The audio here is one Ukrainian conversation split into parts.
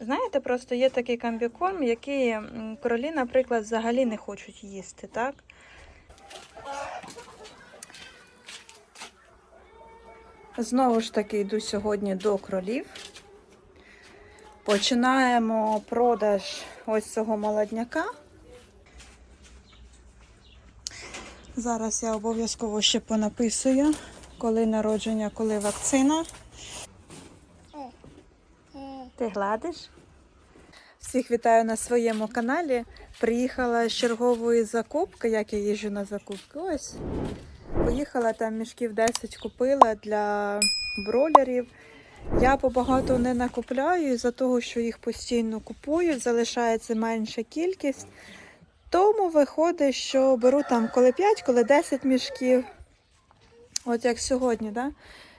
Знаєте, просто є такий комбікорм, який м, кролі, наприклад, взагалі не хочуть їсти, так? Знову ж таки йду сьогодні до кролів. Починаємо продаж ось цього молодняка. Зараз я обов'язково ще понаписую, коли народження, коли вакцина. Ти? Всіх вітаю на своєму каналі. Приїхала з чергової закупки, як я їжджу на закупки. Ось. Поїхала там мішків 10 купила для бролерів. Я побагато не накупляю із-за того, що їх постійно купують, залишається менша кількість. Тому виходить, що беру там коли 5, коли 10 мішків. От як сьогодні, да?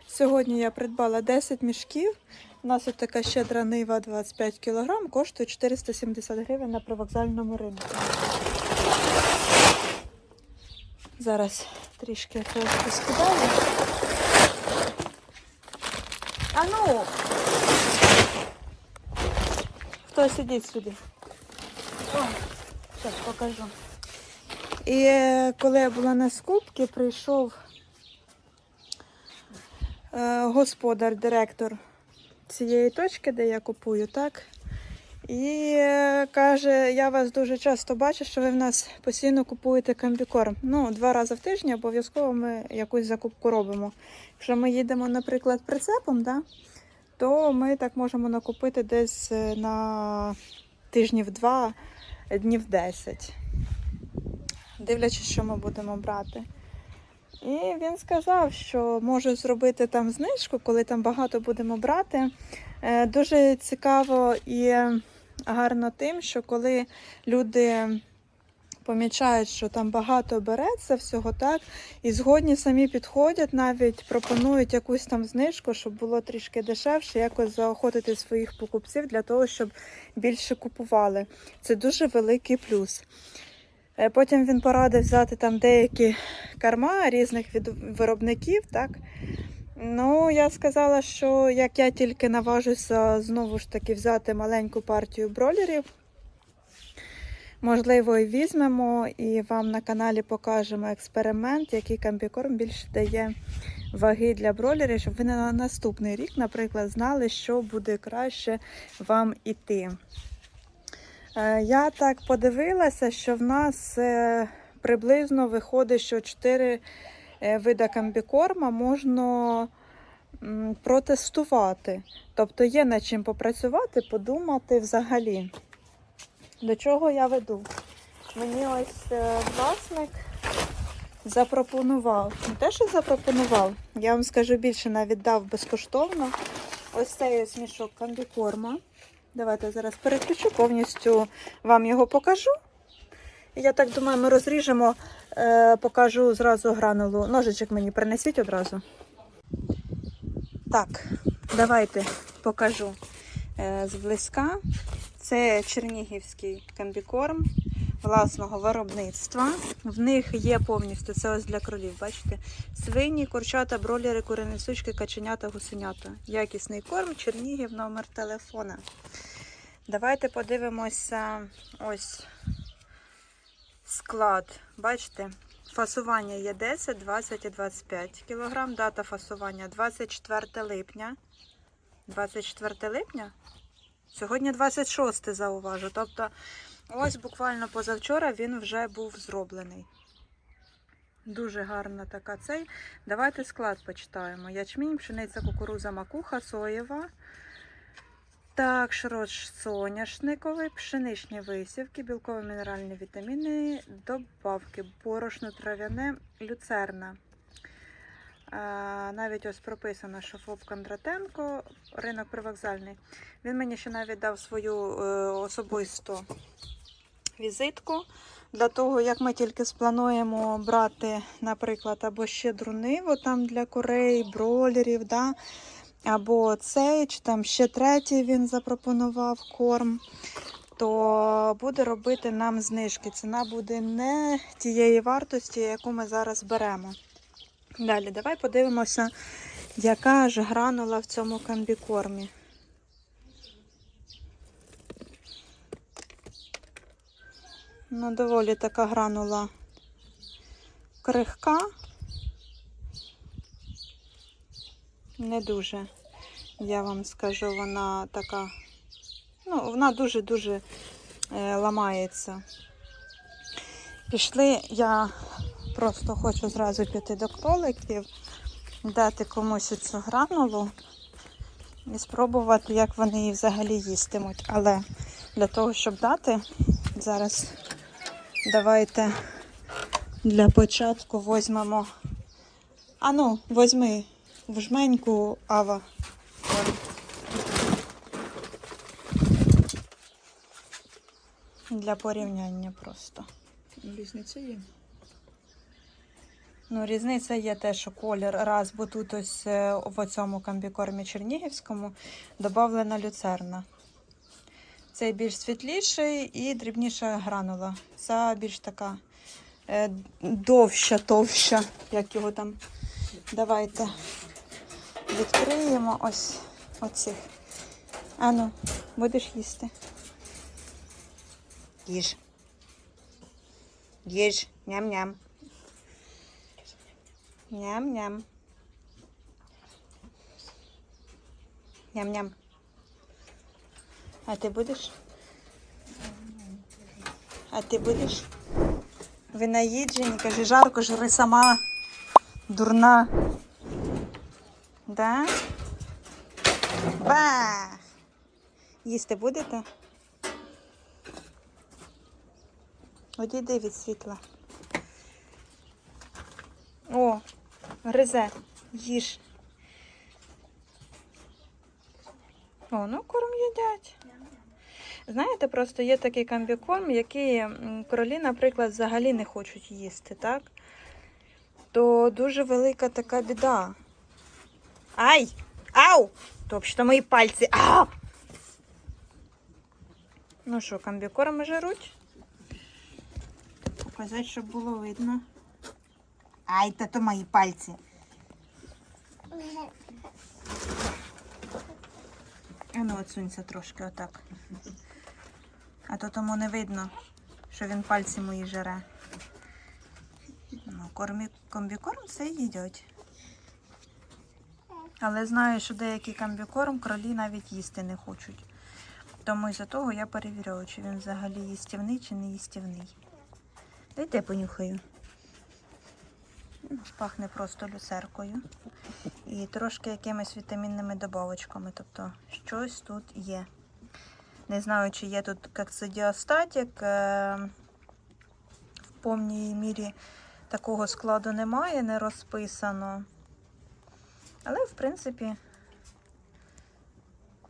Сьогодні я придбала 10 мішків. У нас тут така щедра нива 25 кг, коштує 470 гривень на привокзальному ринку. Зараз трішки трошки скидаю. А ну! Хтось ідіть сюди. О, зараз покажу. І е, коли я була на скупці, прийшов е, господар, директор цієї точки, де я купую, так? І е, каже, я вас дуже часто бачу, що ви в нас постійно купуєте комбікорм. Ну, два рази в тиждень обов'язково ми якусь закупку робимо. Якщо ми їдемо, наприклад, прицепом, да, то ми так можемо накупити десь е, на тижнів два, днів 10. Дивлячись, що ми будемо брати. І він сказав, що може зробити там знижку, коли там багато будемо брати. Е, Дуже цікаво і гарно тим, що коли люди помічають, що там багато береться всього, так, і згодні самі підходять, навіть пропонують якусь там знижку, щоб було трішки дешевше, якось заохотити своїх покупців для того, щоб більше купували. Це дуже великий плюс. Е, Потім він порадив взяти там деякі карма різних від виробників, так. Ну, я сказала, що як я тільки наважуся знову ж таки взяти маленьку партію бролерів, можливо, і візьмемо і вам на каналі покажемо експеримент, який комбікорм більше дає ваги для бролерів, щоб ви на наступний рік, наприклад, знали, що буде краще вам іти. Е, Я так подивилася, що в нас е, приблизно виходить, що 4 вида комбікорма можна протестувати. Тобто є над чим попрацювати, подумати взагалі. До чого я веду? Мені ось е, власник запропонував. Не те, що запропонував, я вам скажу більше, навіть дав безкоштовно. Ось цей ось мішок комбікорма. Давайте зараз переключу, повністю вам його покажу. Я так думаю, ми розріжемо, е, покажу зразу гранулу. Ножичок мені принесіть одразу. Так, давайте покажу е, зблизька. Це чернігівський комбікорм власного виробництва. В них є повністю це ось для кролів. Бачите? Свині, курчата, бролери, курені сучки, каченята, гусенята. Якісний корм, Чернігів, номер телефона. Давайте подивимося ось склад. Бачите? Фасування є 10, 20 і 25 кг. Дата фасування 24 липня. 24 липня? Сьогодні 26 зауважу. Тобто, ось буквально позавчора він вже був зроблений. Дуже гарна така цей. Давайте склад почитаємо. Ячмінь, пшениця, кукуруза, макуха, соєва. Так, шроч соняшниковий, пшеничні висівки, білково-мінеральні вітаміни, добавки, борошно, трав'яне, люцерна. Навіть ось прописано, що ФОП Кондратенко, ринок привокзальний. Він мені ще навіть дав свою е, особисту візитку. Для того, як ми тільки сплануємо брати, наприклад, або щедру ниву там для курей, бролерів, да? або цей, чи там ще третій він запропонував корм, то буде робити нам знижки. Ціна буде не тієї вартості, яку ми зараз беремо. Далі, давай подивимося, яка ж гранула в цьому комбікормі. Ну, доволі така гранула крихка. Не дуже, я вам скажу, вона така. Ну, вона дуже-дуже е, ламається. Пішли, я просто хочу зразу піти до кроликів, дати комусь цю гранулу і спробувати, як вони її взагалі їстимуть. Але для того, щоб дати, зараз давайте для початку візьмемо. Ану, візьми в жменьку Ава. Для порівняння просто. Різниця є. Ну, різниця є те, що колір раз, бо тут ось е, в цьому комбікормі чернігівському додавлена люцерна. Цей більш світліший і дрібніша гранула. Ця більш така е, довща, товща, як його там. Давайте відкриємо ось оцих. Ану, будеш їсти. Їж. Їж. Ням-ням. Ням-ням. Ням-ням. А ти будеш? А ти будеш? Ви наїджені, каже, жарко, жри сама. Дурна. Да? Ба! Їсти будете? Одійди від світла. О, гризе, їж. О, ну корм їдять. Знаєте, просто є такий комбікорм, який м, кролі, наприклад, взагалі не хочуть їсти, так? То дуже велика така біда. Ай! Ау! Тобто мої пальці. Ау! Ну що, комбікорми жируть? Показати, щоб було видно. Ай, та то мої пальці. А ну, отсунься трошки отак. А то тому не видно, що він пальці мої жере. Ну, кормі, комбікорм це їдять. Але знаю, що деякий комбікорм кролі навіть їсти не хочуть. Тому із-за того я перевіряю, чи він взагалі їстівний, чи не їстівний. Дайте понюхаю. Пахне просто люцеркою. І трошки якимись вітамінними добавочками. Тобто щось тут є. Не знаю, чи є тут коксидіостатік. е, В повній мірі такого складу немає, не розписано. Але, в принципі,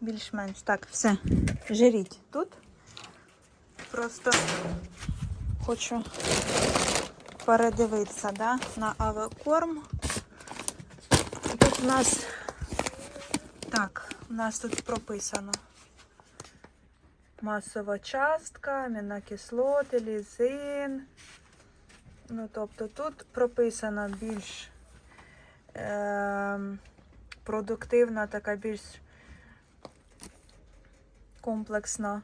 більш-менш. Так, все. Жиріть тут. Просто хочу передивитися да, на авіакорм. Тут у нас так, у нас тут прописано масова частка, амінокислоти, лізин. Ну, тобто тут прописана більш е, продуктивна, така більш комплексна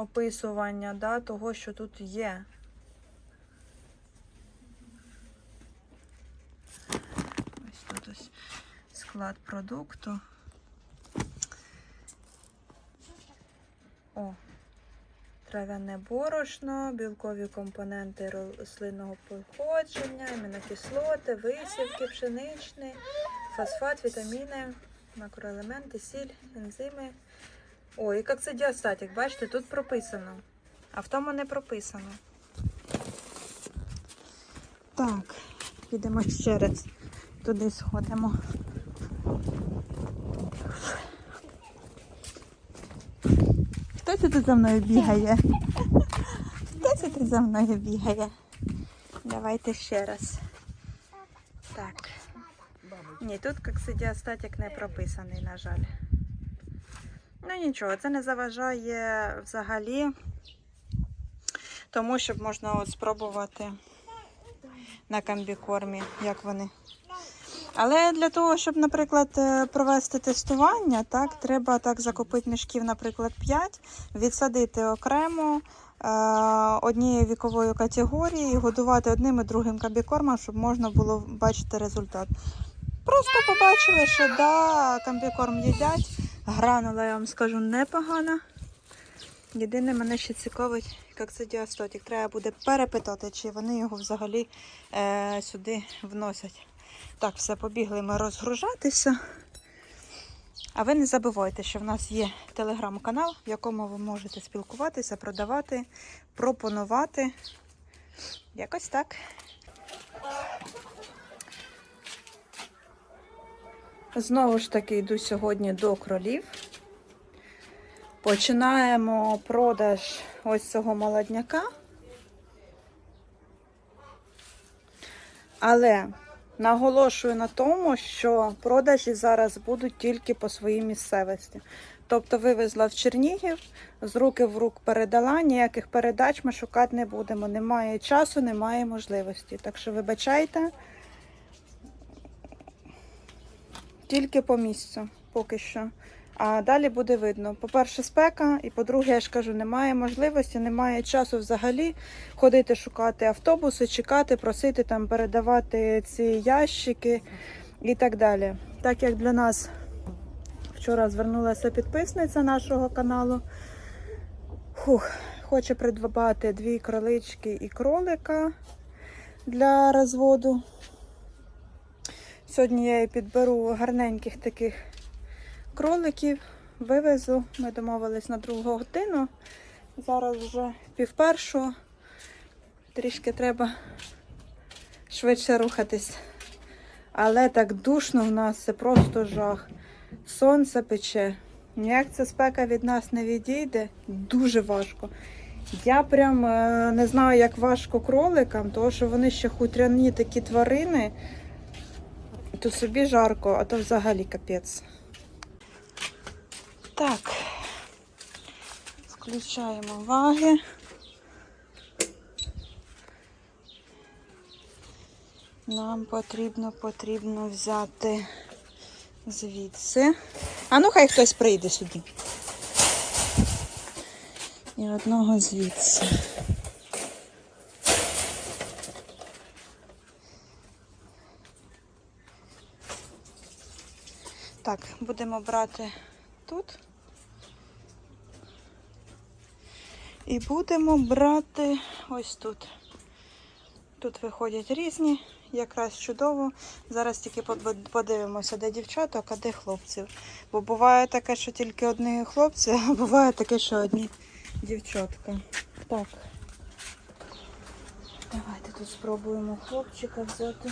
описування да, того, що тут є. Ось тут ось склад продукту. О, трав'яне борошно, білкові компоненти рослинного походження, амінокислоти, висівки, пшеничний, фосфат, вітаміни, макроелементи, сіль, ензими. О, і як це діастатік, бачите, тут прописано. А в тому не прописано. Так, підемо ще раз. Туди сходимо. Це тут за мною бігає? Хто це тут за мною бігає? Давайте ще раз. Так. Ні, тут коксидіастатік не прописаний, на жаль. Ну нічого, це не заважає взагалі, тому щоб можна от спробувати на комбікормі, як вони. Але для того, щоб, наприклад, е, провести тестування, так, треба так закупити мішків, наприклад, 5, відсадити окремо е, однією віковою категорією, годувати одним і другим комбікормом, щоб можна було бачити результат. Просто побачили, що да, комбікорм їдять. Гранула, я вам скажу, непогана. Єдине, мене ще цікавить, як це діастотик. Треба буде перепитати, чи вони його взагалі е, сюди вносять. Так, все, побігли ми розгружатися. А ви не забувайте, що в нас є телеграм-канал, в якому ви можете спілкуватися, продавати, пропонувати. Якось так. Знову ж таки йду сьогодні до кролів. Починаємо продаж ось цього молодняка. Але наголошую на тому, що продажі зараз будуть тільки по своїй місцевості. Тобто вивезла в Чернігів, з руки в рук передала, ніяких передач ми шукати не будемо. Немає часу, немає можливості. Так що вибачайте. Тільки по місцю поки що. А далі буде видно. По-перше, спека, і по-друге, я ж кажу, немає можливості, немає часу взагалі ходити шукати автобуси, чекати, просити там передавати ці ящики і так далі. Так як для нас вчора звернулася підписниця нашого каналу. Фух, хоче придбати дві кролички і кролика для розводу. Сьогодні я їй підберу гарненьких таких кроликів, вивезу. Ми домовились на другу годину. Зараз вже пів. Трішки треба швидше рухатись. Але так душно в нас це просто жах. Сонце пече. Ніяк ця спека від нас не відійде. Дуже важко. Я прям е, не знаю, як важко кроликам, тому що вони ще хутряні такі тварини. То собі жарко, а то взагалі капець. Так. Включаємо ваги. Нам потрібно, потрібно взяти звідси. А ну хай хтось прийде сюди. І одного звідси. Так, будемо брати тут. І будемо брати ось тут. Тут виходять різні, якраз чудово. Зараз тільки подивимося, де дівчаток, а де хлопців. Бо буває таке, що тільки одні хлопці, а буває таке, що одні дівчатка. Так. Давайте тут спробуємо хлопчика взяти.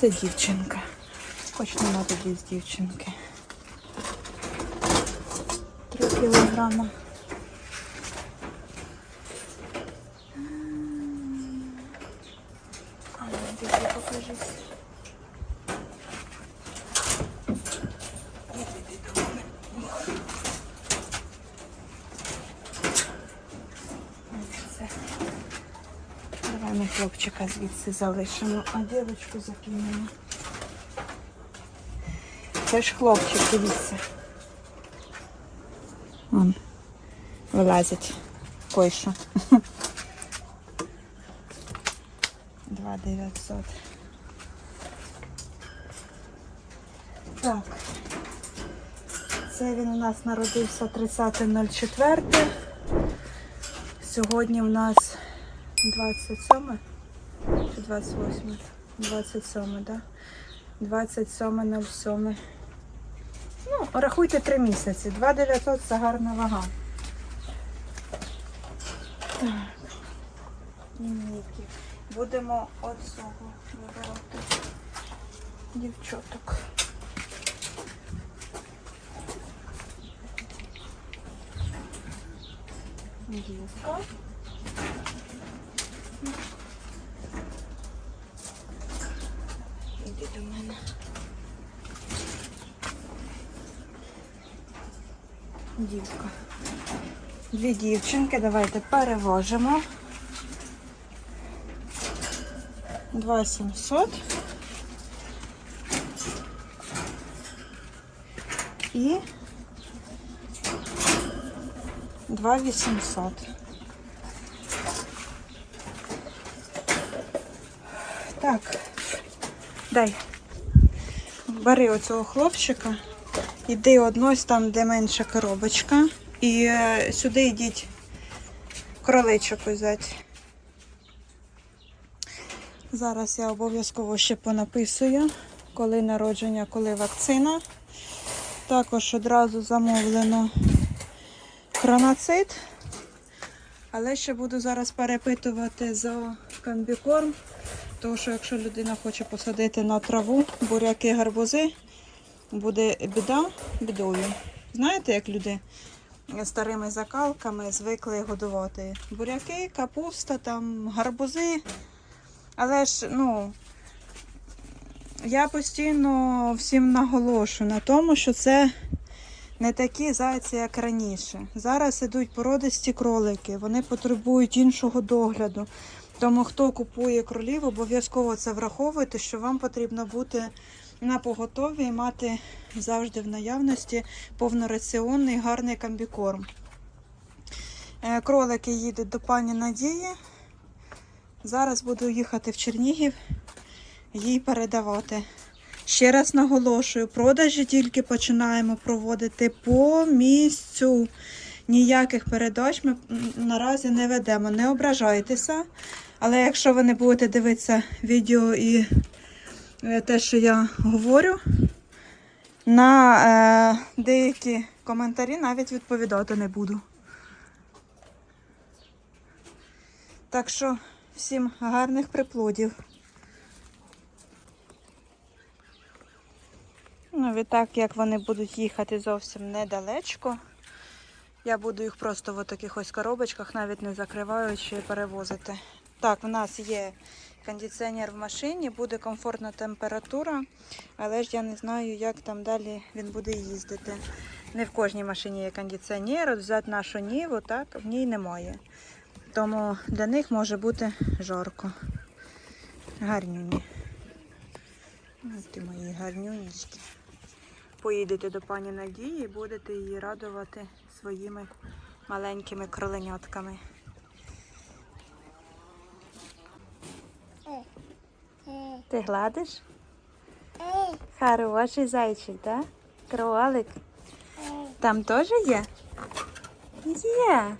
Це дівчинка. Почнемо тоді з дівчинки. Три кілограма. А ну, диві, покажись. Іди до мене. Ось це. Давай ми хлопчика звідси залишимо, а дівчинку закинемо. Це ж хлопчик, дивіться. Вон, вилазить койша. 2900. Так. Це він у нас народився 30.04. Сьогодні у нас 27 чи 28? 27, так? Да? 27.07. Рахуйте 3 місяці. 2900 це гарна вага. Так. Лінійки. Будемо от цього вибирати дівчаток. Дівка. Іди до мене. Дівка. 2900. Дві дівчинки, давайте перевожимо. 2700. І 2800. Так, дай. Бери оцього хлопчика, іди однось там, де менша коробочка. І е, сюди йдіть кроличок взяти. Зараз я обов'язково ще понаписую, коли народження, коли вакцина. Також одразу замовлено хроноцит. Але ще буду зараз перепитувати за комбікорм. Тому що якщо людина хоче посадити на траву буряки гарбузи, буде біда бідою. Знаєте, як люди старими закалками звикли годувати буряки, капуста, там, гарбузи. Але ж, ну, я постійно всім наголошую на тому, що це не такі зайці, як раніше. Зараз ідуть породисті кролики, вони потребують іншого догляду. Тому хто купує кролів, обов'язково це враховуйте, що вам потрібно бути на поготові і мати завжди в наявності повнораціонний гарний комбікорм. Е, Кролики їдуть до пані Надії. Зараз буду їхати в Чернігів їй передавати. Ще раз наголошую, продажі тільки починаємо проводити по місцю. Ніяких передач ми наразі не ведемо. Не ображайтеся. Але якщо ви не будете дивитися відео і те, що я говорю, на е, деякі коментарі навіть відповідати не буду. Так що всім гарних приплодів. Ну, відтак, як вони будуть їхати зовсім недалечко, я буду їх просто в таких ось коробочках, навіть не закриваючи, перевозити. Так, в нас є кондиціонер в машині, буде комфортна температура, але ж я не знаю, як там далі він буде їздити. Не в кожній машині є кондиціонер, от взяти нашу ніву, так, в ній немає. Тому для них може бути жарко. Гарнюні. Ти мої гарнюнічки. Поїдете до пані Надії і будете її радувати своїми маленькими кроленятками. Ти гладиш? Хороший зайчик, так? Кролик. Там теж є? Є.